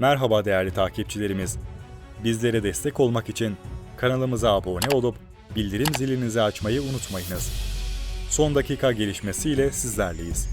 Merhaba değerli takipçilerimiz. Bizlere destek olmak için kanalımıza abone olup bildirim zilinizi açmayı unutmayınız. Son dakika gelişmesiyle sizlerleyiz.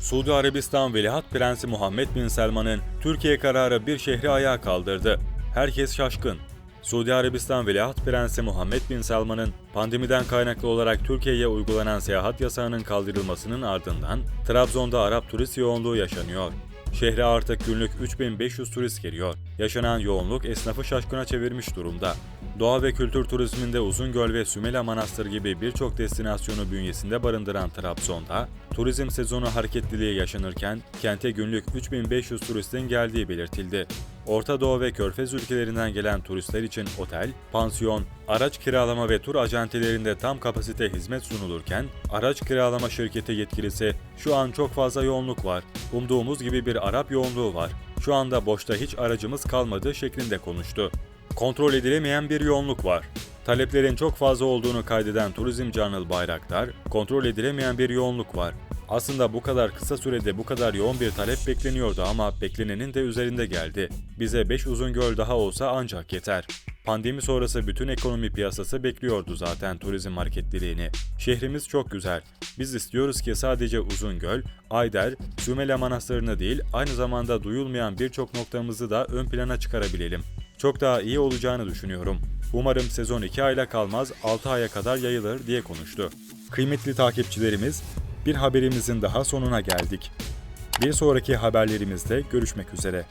Suudi Arabistan Veliaht Prensi Muhammed Bin Selman'ın Türkiye kararı bir şehri ayağa kaldırdı. Herkes şaşkın. Suudi Arabistan Veliaht Prensi Muhammed Bin Selman'ın pandemiden kaynaklı olarak Türkiye'ye uygulanan seyahat yasağının kaldırılmasının ardından Trabzon'da Arap turist yoğunluğu yaşanıyor. Şehre artık günlük 3500 turist geliyor. Yaşanan yoğunluk esnafı şaşkına çevirmiş durumda. Doğa ve kültür turizminde Uzungöl ve Sümela Manastır gibi birçok destinasyonu bünyesinde barındıran Trabzon'da, turizm sezonu hareketliliği yaşanırken kente günlük 3500 turistin geldiği belirtildi. Orta Doğu ve Körfez ülkelerinden gelen turistler için otel, pansiyon, araç kiralama ve tur acentelerinde tam kapasite hizmet sunulurken, araç kiralama şirketi yetkilisi şu an çok fazla yoğunluk var, umduğumuz gibi bir Arap yoğunluğu var, şu anda boşta hiç aracımız kalmadı şeklinde konuştu. Kontrol edilemeyen bir yoğunluk var. Taleplerin çok fazla olduğunu kaydeden Turizmci Anıl Bayraktar, kontrol edilemeyen bir yoğunluk var. Aslında bu kadar kısa sürede bu kadar yoğun bir talep bekleniyordu ama beklenenin de üzerinde geldi. Bize 5 uzun göl daha olsa ancak yeter. Pandemi sonrası bütün ekonomi piyasası bekliyordu zaten turizm hareketliliğini. Şehrimiz çok güzel. Biz istiyoruz ki sadece Uzungöl, Ayder, Sümele Manastırı'nı değil aynı zamanda duyulmayan birçok noktamızı da ön plana çıkarabilelim. Çok daha iyi olacağını düşünüyorum. Umarım sezon 2 ayla kalmaz 6 aya kadar yayılır diye konuştu. Kıymetli takipçilerimiz, bir haberimizin daha sonuna geldik. Bir sonraki haberlerimizde görüşmek üzere.